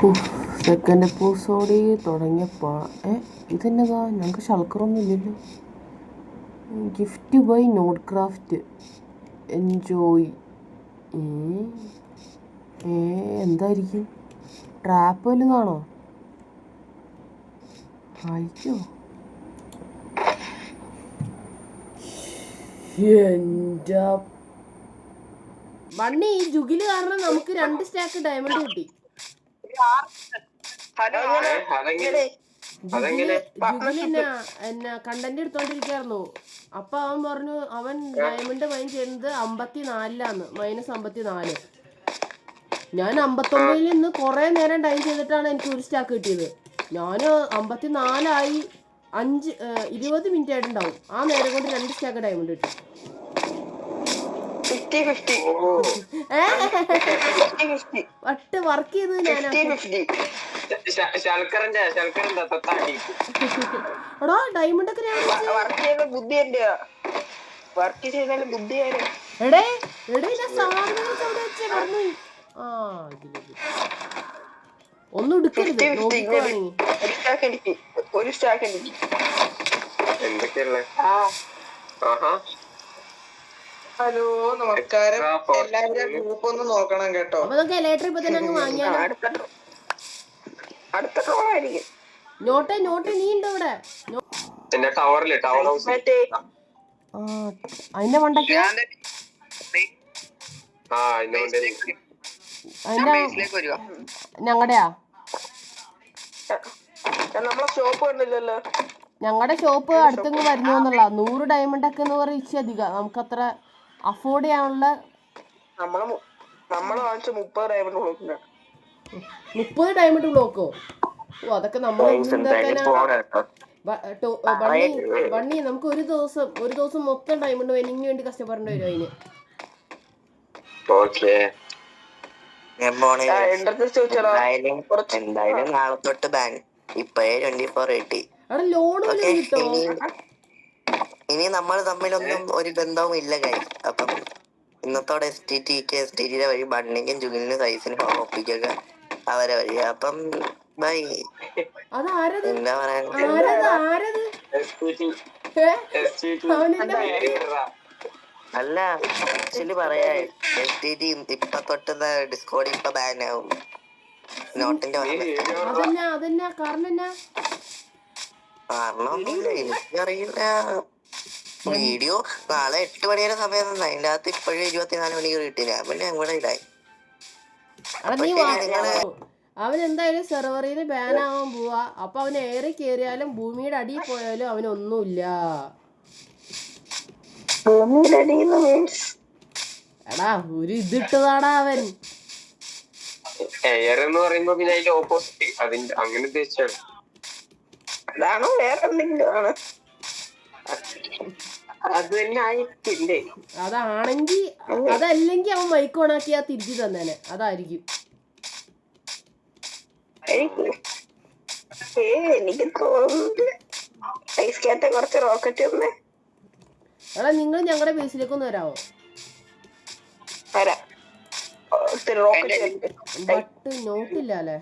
Second episode തുടങ്ങിയപ്പോൾ ഏ ഇതെന്നതാ? ഞങ്ങൾക്ക് ശൽക്കറൊന്നും ഇല്ലല്ലോ. Gift by note craft enjoy. ഏ എന്തായിരിക്കും? ട്രാപ്പ് വലുതാണോ അയ്യോ എന്റെ മണ്ണി ഈ ജുഗിൽ കാരണം നമുക്ക് രണ്ട് സ്റ്റാക്ക് ഡയമണ്ട് കിട്ടി. ഹലോ അതെങ്ങനെ? എന്നാ കണ്ടന്റ് എടുത്തോണ്ടിരിക്കായിരുന്നു. അപ്പൊ അവൻ പറഞ്ഞു അവൻ ഡയമണ്ട് മൈൻ ചെയ്യുന്നത് അമ്പത്തിനാലിലാന്ന് മൈനസ് അമ്പത്തിനാല്. ഞാൻ അമ്പത്തൊമ്പതിൽ നിന്ന് കുറെ നേരം ടൈം ചെയ്തിട്ടാണ് എനിക്ക് ഒരു സ്റ്റാക്ക് കിട്ടിയത്. ഞാൻ അമ്പത്തിനാലായി അഞ്ച് ഇരുപത് മിനിറ്റ് ആയിട്ടുണ്ടാവും. ആ നേരം കൊണ്ട് രണ്ട് സ്റ്റാക്ക് ഡയമണ്ട് കിട്ടി. ഫിഫ്റ്റി ഫിഫ്റ്റി വട്ട് വർക്ക് ചെയ്തത് ഞാനാ. ഫിഫ്റ്റി ഫിഫ്റ്റി ശ- ശൽക്കരന്റെ ശൽക്കരന്റെ എടാ ഡയമണ്ട് ഒക്കെ വർക്ക് ചെയ്ത ബുദ്ധി വർക്ക് ചെയ്താലും ബുദ്ധി എടേ എടേ ഞാൻ സാധനങ്ങൾ അവിടെ വെച്ചേ പറഞ്ഞു ആ ഒന്നും എടുക്കരുത് ഒരു സ്റ്റാക്ക് എന്തൊക്കെയല്ലേ ആഹാ. ഹലോ നമസ്കാരം. എല്ലാവരും ഗ്രൂപ്പ് ഒന്ന് നോക്കണം കേട്ടോ. അപ്പൊ നമുക്ക് ഇലക്ട്രി ഇപ്പൊ തന്നെ അങ്ങ് വാങ്ങിയാലോ? അടുത്ത അടുത്ത നോട്ട് നോട്ടെ നീ ഉണ്ടോ ഇവിടെ? നോ- എന്റെ ടവറിൽ ടവർ ഹൗസ് ആ അതിന്റെ ഇന്നുകൊണ്ട് അതിന്റെ ഞങ്ങളുടെയാ? നമ്മളെ ഷോപ്പ് കണ്ടില്ലല്ലോ. ഞങ്ങളുടെ ഷോപ്പ് അടുത്തങ്ങ് വരുന്നു എന്നുള്ള നൂറ് ഡയമണ്ട് ഒക്കെ എന്ന് ഇച്ചി അധികം. നമുക്കത്ര അഫോർഡ് ചെയ്യാനുള്ള നമ്മൾ മു- നമ്മൾ വാങ്ങിച്ച മുപ്പത് ഡയമണ്ട് മുപ്പത് ഡയമണ്ട് ബ്ലോക്കോ ഓ അതൊക്കെ നമ്മൾ ബണ്ണി ബണ്ണി നമുക്ക് ഒരു ദിവസം ഒരു ദിവസം മൊത്തം ഡയമണ്ട് വെനിങ്ങിന് വേണ്ടി കഷ്ടപ്പെടേണ്ടി വരും അതിന്. ഓക്കേ. എന്തായാലും നാളെ തൊട്ട് ബാൻ ഇപ്പഴേ ട്വന്റി ഫോർ കിട്ടി ലോൺ വല്ലതും കിട്ടോ? ഇനി നമ്മൾ തമ്മിലൊന്നും ഒരു ബന്ധവും ഇല്ല കൈ അപ്പം ഇന്നത്തോടെ എസ് ടി ടിക്ക് എസ് ടി ടിയുടെ വഴി ബണ്ണിക്കും ജുഗിലിനും സൈസിനും ഒപ്പിക്കൊക്കെ അവരെ വഴി. അപ്പം ബൈ. എന്താ? അവനെന്നെ അല്ല ആക്ച്വലി പറയാ എസ് ടി ടി ഇപ്പൊ തൊട്ട് ഡിസ്കോഡ് ഇപ്പൊ ബാൻ ആവും. നോട്ടിന്റെ വന്നത് അതെന്നാ അതെന്നാ? കാരണം എനിക്കറിയില്ല. വീഡിയോ നാളെ എട്ട് മണിയുടെ സമയം തന്നെ അതിന്റെ അകത്ത് ഇപ്പോഴും ഇരുപത്തിനാല് മണിക്കൂർ കിട്ടില്ല പിന്നെ അങ്ങോട്ട് ഇടായി അവൻ എന്തായാലും സെർവറിൽ ബാൻ ആവാൻ പോവാ. അപ്പൊ അവൻ ഏറി കയറിയാലും ഭൂമിയുടെ അടിയിൽ പോയാലും അവനൊന്നുമില്ല. എടാ ഒരു ഇതിട്ടതാടാ അവൻ. എയർ എന്ന് പറയുമ്പോ പിന്നെ അതിന്റെ ഓപ്പോസിറ്റ് അതിന്റെ അങ്ങനെ ഉദ്ദേശിച്ചാണ് അതാണോ വേറെ എന്തെങ്കിലും ആണ്? അത് തന്നെ ആയിട്ടില്ലേ അതാണെങ്കി അതല്ലെങ്കിൽ അവൻ മൈക്ക് ഓണാക്കി ആ തിരിച്ചു തന്നേനെ. അതായിരിക്കും. എനിക്ക് തോന്നുന്നു കുറച്ച് റോക്കറ്റ് ഒന്ന് എടാ നിങ്ങൾ ഞങ്ങളുടെ ബേസിലേക്ക് വരാമോ വരാവോ? ബട്ട് നോട്ടില്ല അല്ലേ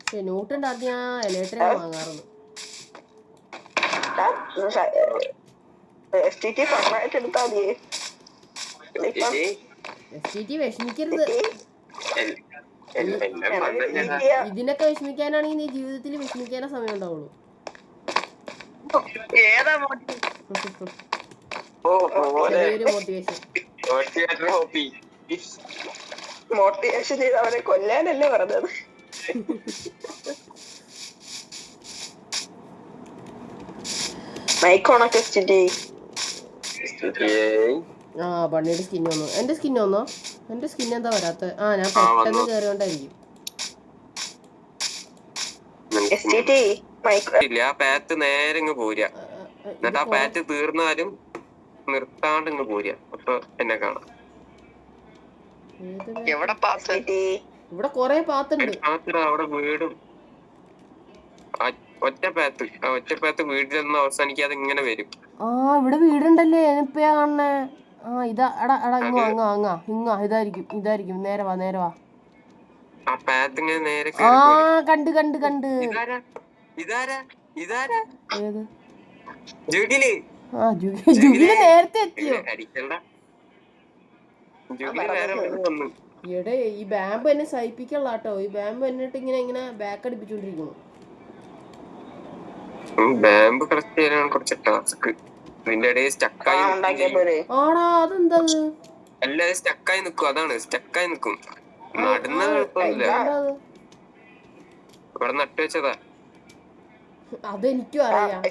പക്ഷെ നോട്ട് ഉണ്ടാക്കി ഞാൻ ഇലക്ട്രിക് വാങ്ങാറുണ്ട് എസ് ടി ടി ഫണ്ടായിട്ട് എടുത്താ മതിയേ എസ് ടി ടി വിഷമിക്കരുത്. ഇതിനൊക്കെ വിഷമിക്കാനാണെങ്കിൽ നീ ജീവിതത്തിൽ വിഷമിക്കാനേ സമയം ഉണ്ടാവുള്ളൂ മോട്ടിവേഷൻ ചെയ്ത് അവരെ കൊല്ലാനല്ലേ പറഞ്ഞത്. മൈക്കോണൊക്കെ ആ പണ്ണിയുടെ സ്കിൻ വന്നു. എന്റെ സ്കിൻ വന്നോ? എന്റെ സ്കിൻ എന്താ വരാത്ത? ആ ഞാൻ പെട്ടെന്ന് കേറിയോണ്ടായിരിക്കും. ഇല്ല ആ പാത്ത് നേരെ ഇങ്ങ് പോരാ ആ, ആ, എന്നിട്ട് ആ പാറ്റ് തീർന്നാലും നിർത്താണ്ട് ഇങ്ങ് പോരാ അപ്പൊ എന്നെ കാണാം. ഇവിടെ കൊറേ പാത്തുണ്ട് അവിടെ വീടും. ആ ഒറ്റ പാത്ത് ആ ഒറ്റ പാത്ത് വീട്ടിലൊന്നും അവസാനിക്കാതെ ഇങ്ങനെ വരും. ആ ഇവിടെ വീടുണ്ടല്ലേ? എനിപ്പയാ കാണണേ ആ ഇതാ എടാ എടാ ഇങ്ങോ അങ്ങോ അങ്ങാ ഇങ്ങാ ഇതായിരിക്കും ഇതായിരിക്കും. നേരെ വാ നേരെ വാ. ആ പാത്ത് ഇങ്ങനെ നേരെ ആ. കണ്ട് കണ്ട് കണ്ട്. ഇതാരാ? ഇതാരാ? ഇതാരാ? ഏത്? ജുഗിൽ. ആ ജുഗി ജുഗിൽ നേരത്തെ എത്തിയോ? അടിക്കണ്ട. ജുഗിൽ വേറെ വന്നു. എടേ ഈ ബാമ്പ് എന്നെ സഹിപ്പിക്കള്ള കേട്ടോ ഈ ബാമ്പ് എന്നിട്ട് ഇങ്ങനെ ഇങ്ങനെ ബാക്ക് അടിപ്പിച്ചോണ്ടിരിക്കുന്നു. ബാമ്പ് കളക്ട് ചെയ്യാനാണ് കുറച്ച് ടാസ്ക് നിന്റെ ഇടയിൽ സ്റ്റക്കായി ആടാ അതെന്താ അത്? എല്ലാരും സ്റ്റക്കായി നിക്കും അതാണ് സ്റ്റക്കായി നിക്കും നടന്ന കുഴപ്പമില്ല? ഇവിടെ നട്ടു വെച്ചതാ. അതെനിക്കും അറിയാം.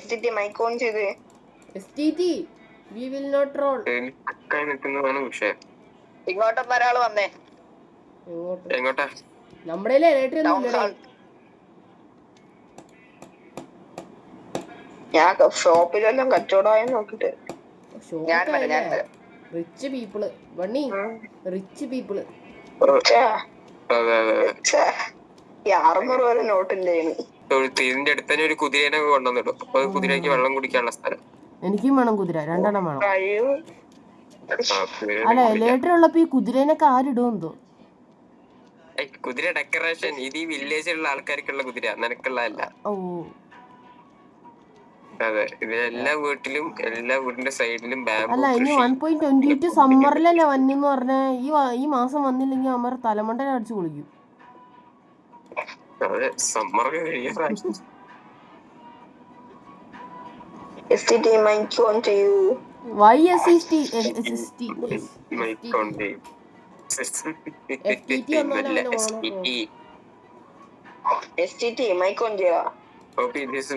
വി വിൽ നോട്ട് റോൾ സ്റ്റക്കായി നിക്കുന്നതാണ് വിഷയം. ഇങ്ങോട്ടൊന്ന് ഒരാൾ വന്നേ. എങ്ങോട്ട്? എങ്ങോട്ടാ? നമ്മുടെ ഇലക്ട്രി ഒന്നും ഞാൻ ഷോപ്പിലെല്ലാം കച്ചവടമായി നോക്കിട്ട്. ഞാൻ വരാം ഞാൻ വരാം റിച്ച് പീപ്പിൾ വണ്ണി റിച്ച് പീപ്പിൾ അറുന്നൂറ് വരെ നോട്ടിന്റെ ഇതിന്റെ അടുത്ത് തന്നെ ഒരു കുതിരേനെ കൊണ്ടുവന്നിടും. അപ്പൊ കുതിരയ്ക്ക് വെള്ളം കുടിക്കാനുള്ള സ്ഥലം. എനിക്കും വേണം കുതിര രണ്ടെണ്ണം വേണം. അല്ല ഉള്ളപ്പോ ഈ കുതിരേനൊക്കെ ആരിടുമെന്തോ കുതിര ഡെക്കറേഷൻ ഇത് ഈ വില്ലേജിലുള്ള ആൾക്കാർക്കുള്ള കുതിര. നിനക്കുള്ളതല്ല. ഓ അതെ വീട്ടിലും എല്ലാ വീടിന്റെ സൈഡിലും അല്ല ഇനി വൺ പോയിന്റ് ട്വന്റി എയ്റ്റ് സമ്മറിലല്ലേ വന്നെന്ന് പറഞ്ഞ ഈ വ- ഈ മാസം വന്നില്ലെങ്കിൽ അമർ തലമണ്ടനെ അടിച്ചു കുളിക്കും അതെ സമ്മർ കഴിയാറായി Y S S T S മൈക്കോണ്ട് FTT STT. My this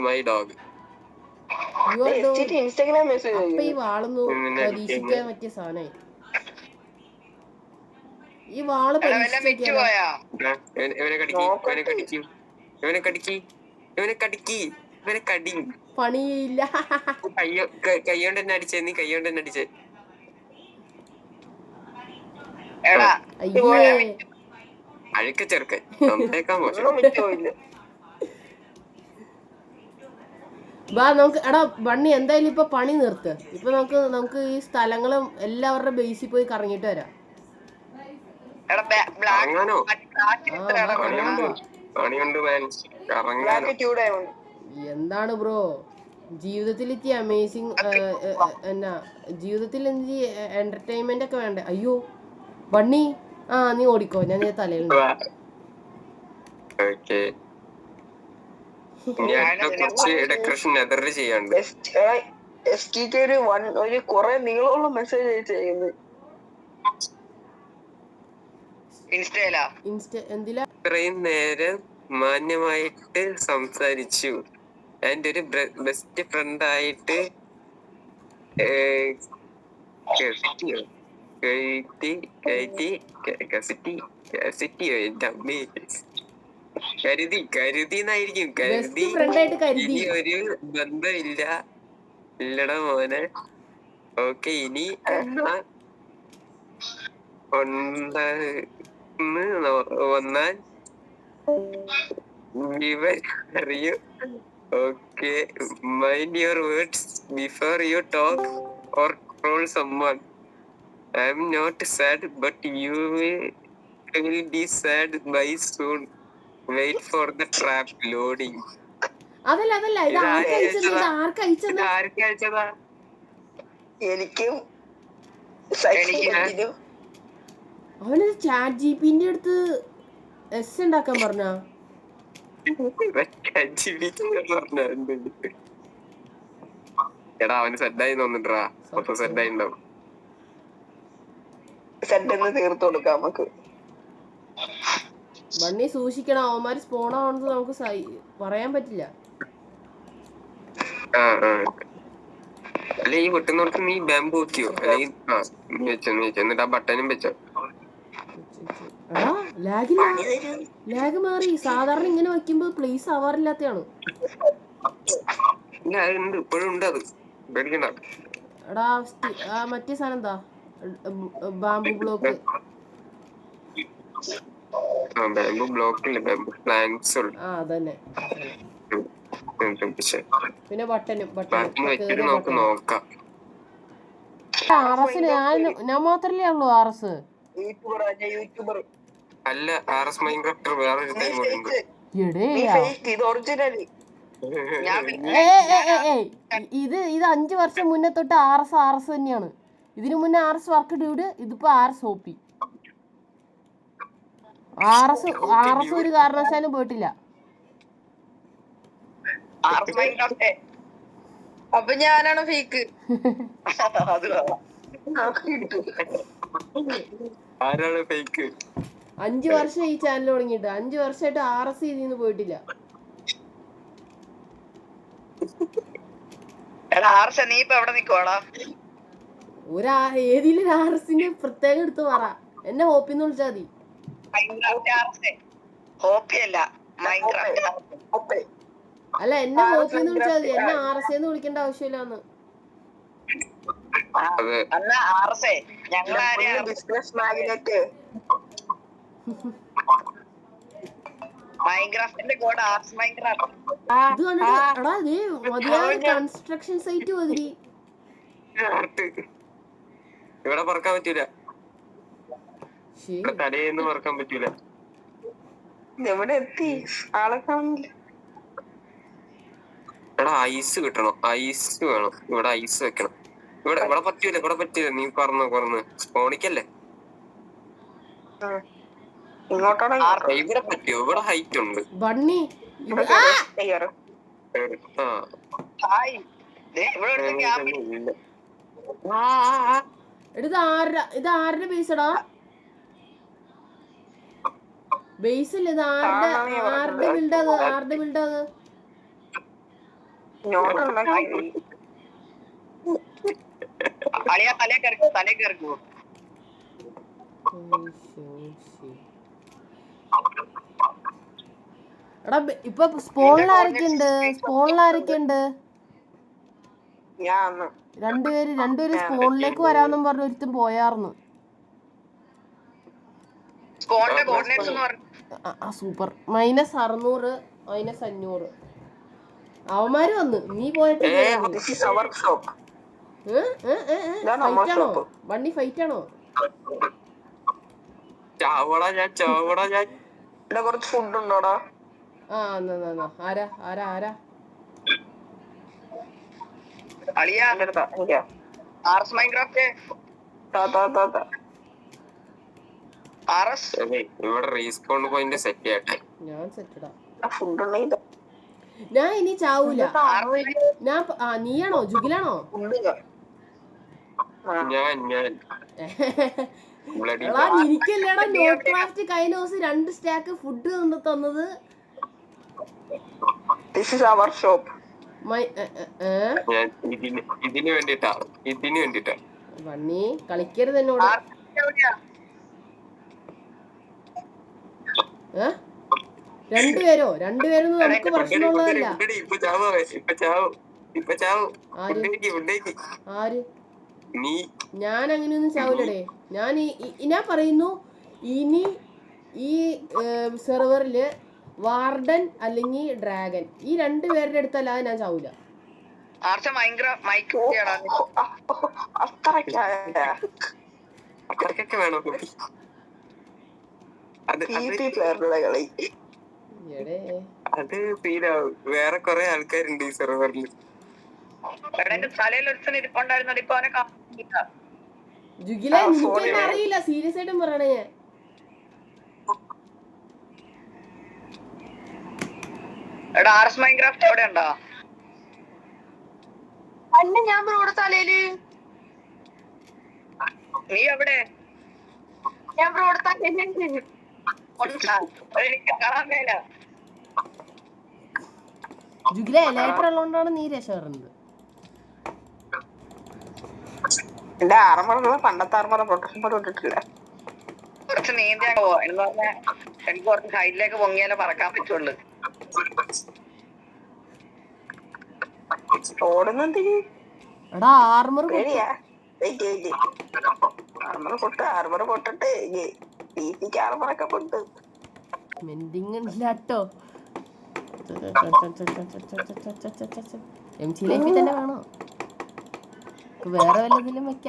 അപ്പൊ ഈ വാളൊന്നു പരീക്ഷിക്കാൻ പറ്റിയ സാധനമായി. ഈ വാൾ പണിയില്ല. കൈയോണ്ട് തന്നെ അടിച്ചേ നീ കൈയോണ്ട് തന്നെ അടിച്ചേ. അയ്യേ. അഴുക്ക ചെറുക്കൻ. ബാ നമുക്ക് എടാ ബണ്ണി എന്തായാലും ഇപ്പൊ പണി നിർത്ത്. ഇപ്പൊ നമുക്ക് നമുക്ക് ഈ സ്ഥലങ്ങളും എല്ലാവരുടെ ബേസിൽ പോയി കറങ്ങിയിട്ട് വരാം. എന്താണ് ബ്രോ ജീവിതത്തിൽ ഇത്തി അമേസിങ് എന്നാ ജീവിതത്തിൽ എന്ത് എന്റർടൈൻമെന്റ് ഒക്കെ വേണ്ടേ? അയ്യോ ബണ്ണി ആ നീ ഓടിക്കോ. ഞാൻ തലയിൽ ഓക്കെ കുറച്ച് ഡെക്കറേഷൻ നെതറിൽ ചെയ്യാണ്ട് എസ് ടി ടി ഒരു വൺ ഒരു കുറെ നീളമുള്ള മെസ്സേജ് അയച്ചു ഇൻസ്റ്റയിലാ? ഇൻസ്റ്റ എന്തിലാ? ഇത്രയും നേരം മാന്യമായിട്ട് സംസാരിച്ചു. എന്റെ ഒരു ബെസ്റ്റ് ഫ്രണ്ട് ആയിട്ട്? കയറ്റി കയറ്റി ക- കസിറ്റി കസിറ്റിയോ എന്റെ അമ്മേ കരുതി കരുതി. എന്നായിരിക്കും കരുതി. ഇനി ഒരു ബന്ധമില്ല. ഇല്ലടാ മോനെ. ഓക്കെ ഇനി വന്നാൽ അറിയൂ. Okay mind your words before you talk or troll summon I'm not sad but you will be sad by soon wait for the trap loading അതല്ല അതല്ല ഇത് ഇത് ആർക്ക് അയച്ചത്? ഇത് അയച്ചതാ? ആർക്ക് അയച്ചത്? ആർക്ക് അയച്ചതാ? എനിക്കും അവനത് ചാറ്റ് ജി പിന്റെ അടുത്ത് എസ് ഉണ്ടാക്കാൻ പറഞ്ഞ? എടാ അവന് സെറ്റായി തോന്നിട്ടാ മൊത്തം സെറ്റായി ഉണ്ടാവും സെറ്റ് തീർത്തു കൊടുക്കാം നമുക്ക്. ബണ്ണി സൂക്ഷിക്കണം. അവന്മാര് സ്പോൺ ആവണത് നമുക്ക് പറയാൻ പറ്റില്ല. അല്ല ഈ വെട്ടുന്നോടത്ത് നീ ബാമ്പ് വെക്കോ അല്ലെങ്കിൽ എന്നിട്ട് ആ ബട്ടനും വെച്ചോ. ലാഗ് മാറി. സാധാരണ ഇങ്ങനെ വെക്കുമ്പോ പ്ലേസ് ആവാറില്ലാത്തയാണ്? എടാ മറ്റേ സാധനം എന്താ? ബാമ്പു ബ്ലോക്ക് ബാമ്പു ആ അതന്നെ. പിന്നെ ബട്ടനും നമുക്ക് നോക്കാം. ഞാൻ മാത്രല്ലേ ഉള്ളൂ ആർ എസ് യൂട്യൂബർ യൂട്യൂബർ അല്ല ആർ എസ് മൈൻക്രാഫ്റ്റർ ഉണ്ട്. ഇത് ഇത് ഇത് അഞ്ചു വർഷം മുന്നേ തൊട്ട് ആർ എസ് ആർ എസ് തന്നെയാണ്. ഇതിനു മുന്നേ ആർ എസ് വർക്ക് ഡ്യൂഡ് ഇതിപ്പോ R S O P R S R S ഒരു കാരണവശാലും പോയിട്ടില്ല. അപ്പൊ ഞാനാണ് ഫേക്ക് ആരാണ് ഫേക്ക് അഞ്ചു വർഷം ഈ ചാനൽ തുടങ്ങിയിട്ട്. അഞ്ചു വർഷമായിട്ട് ആർ എസ് ഇതിൽ നിന്ന് പോയിട്ടില്ല. നീ ഇപ്പൊ എവിടെ നിക്കുവാടാ? ഒരു ഏതിലും ആർ എസിന്റെ പ്രത്യേകം എടുത്ത് പറ. എന്നെ ഹോപ്പിന്ന് വിളിച്ചാ മതി. മൈൻക്രാഫ്റ്റ് ഹോപ്പി അല്ല മൈൻക്രാഫ്റ്റ്. ഒപ്പേ അല്ല എന്നെ വിളിച്ചാൽ മതി. എന്നെ ആർ എസ് എന്ന് വിളിക്കേണ്ട ആവശ്യമില്ലാന്ന്. ബിസിനസ് മാഗ്നറ്റ് മൈൻക്രാഫ്റ്റിന്റെ കോഡ് മൈൻക്രാഫ്റ്റ്. ഇത് കണ്ടിട്ട് എടാ നീ മതിയായ കൺസ്ട്രക്ഷൻ സൈറ്റ് മതി ഇവിടെ പറക്കാൻ പറ്റൂല. തലേന്ന് മറക്കാൻ പറ്റൂല. എവിടെ എത്തി? ആളെ കാണില്ല എടാ ഐസ് കിട്ടണം. ഐസ് വേണം. ഇവിടെ ഐസ് വെക്കണം. ഇവിടെ ഇവിടെ പറ്റൂല ഇവിടെ പറ്റൂല. നീ പറഞ്ഞു പറഞ്ഞു സ്പോണിക്കല്ലേ ഇവിടെ പറ്റുമോ ഇവിടെ ഹൈറ്റ് ഉണ്ട്. ബണ്ണി. ഇത് ആ! ഇത് ആരുടെ ആ ഹായ് ദേ, ഇവിടെ ഒരു ക്യാമ്പ് ഇല്ല. ആ, ആ, ആ. എടാ, ഇത് ആരുടെ ഇത് ആരുടെ ബേസ് എടാ ബേസ് അല്ലേ ഇത് ആരുടെ ആരുടെ ബിൽഡ് അത് ആരുടെ ബിൽഡ് അത് എടാ ഇപ്പൊ സ്പോണിൽ ആരൊക്കെ ഉണ്ട് സ്പോണിൽ ആരൊക്കെ ഉണ്ട് ഞാൻ രണ്ടുപേര് രണ്ടുപേര് സ്പോണിലേക്ക് വരാന്നും പറഞ്ഞു ഒരുത്തും പോയാർന്നു സ്പോണിന്റെ കോർഡിനേറ്റ്സ് എന്ന് പറഞ്ഞു ആ, ആ സൂപ്പർ മൈനസ് അറുന്നൂറ് മൈനസ് അഞ്ഞൂറ്. അവന്മാര് വന്ന്. നീ പോയിട്ട്. വണ്ടി ഫൈറ്റ് ആണോ? ചാവടാ ഞാൻ ചാവടാ ഞാൻ. ഇവിടെ കുറച്ച് ഫുഡ് ഉണ്ടോടാ? ആ ആരാ ആരാ ആരാ? അളിയാ. ആർസ് മൈൻക്രാഫ്റ്റ്. താ താ താ. ഇവിടെ റീസ്പോൺ പോയിന്റ് സെറ്റ് ചെയ്യട്ടെ ഞാൻ ഇനി ചാവൂല. ഞാൻ നീയാണോ? ജുഗിലാണോ? ഞാൻ ഞാൻ. ബ്ലഡി എടാ എനിക്കല്ലേടാ നോട്ട് ക്രാഫ്റ്റ് കഴിഞ്ഞ ദിവസം രണ്ട് സ്റ്റാക്ക് ഫുഡ് കൊണ്ട് തന്നത്? ദിസ് ഈസ് അവർ ഷോപ്പ് ഇതിന് വേണ്ടിട്ടാ ഇതിന് വേണ്ടിട്ടാ വണ്ണി കളിക്കരുത് എന്നോട്. രണ്ടുപേരോ? രണ്ടുപേരും നമുക്ക് പ്രശ്നമുള്ളതല്ല. ആര്? ഞാൻ അങ്ങനെയൊന്നും ചാവില്ലടേ ഞാൻ ഞാൻ പറയുന്നു ഇനി ഈ സെർവറിൽ വാർഡൻ അല്ലെങ്കിൽ ഡ്രാഗൻ. ഈ രണ്ട് പേരുടെ അടുത്തല്ലാതെ ഞാൻ ചാവൂല. വേണോ കുട്ടി അത് പി അത് പി പ്ലെയറുടെ കളി. എടേ. അത് സീനാവും വേറെ കൊറേ ആൾക്കാരുണ്ട് ഈ സെർവറിൽ എടാ എന്റെ തലയിൽ ഒരുത്തൻ ഇരിപ്പുണ്ടായിരുന്നു ഇപ്പൊ അവനെ കാണില്ല ജുഗില എനിക്ക് അറിയില്ല. സീരിയസ് ആയിട്ടും പറയണേ ഞാൻ. എടാ ആർസ് മൈൻക്രാഫ്റ്റ് എവിടെ ഉണ്ടോ? അല്ല ഞാൻ ബ്രോടെ തലയിൽ. നീ എവിടെ? ഞാൻ ബ്രോടെ തലയിൽ. ജുഗില ലേറ്റർ ഉള്ളതുകൊണ്ടാണ് നീ രക്ഷപ്പെടുന്നത് എന്റെ ആറന്മുള പണ്ടത്തെ ആറന്മുള പ്രൊട്ടക്ഷൻ പോലും ഇട്ടിട്ടില്ല. കുറച്ച് നീന്തി അങ്ങ് പോവാ എന്ന് പറഞ്ഞാൽ എനിക്ക് കുറച്ച് സൈഡിലേക്ക് പൊങ്ങിയാലേ പറക്കാൻ പറ്റുള്ളൂ. ഓടുന്നത് എടാ ആർമർ ആർമർ പൊട്ട് ആർമർ പൊട്ടിട്ട് ഇല്ലാട്ടോ എം സി ലൈഫിൽ തന്നെ വേണോ വേറെ വല്ലതിലും വെക്കാം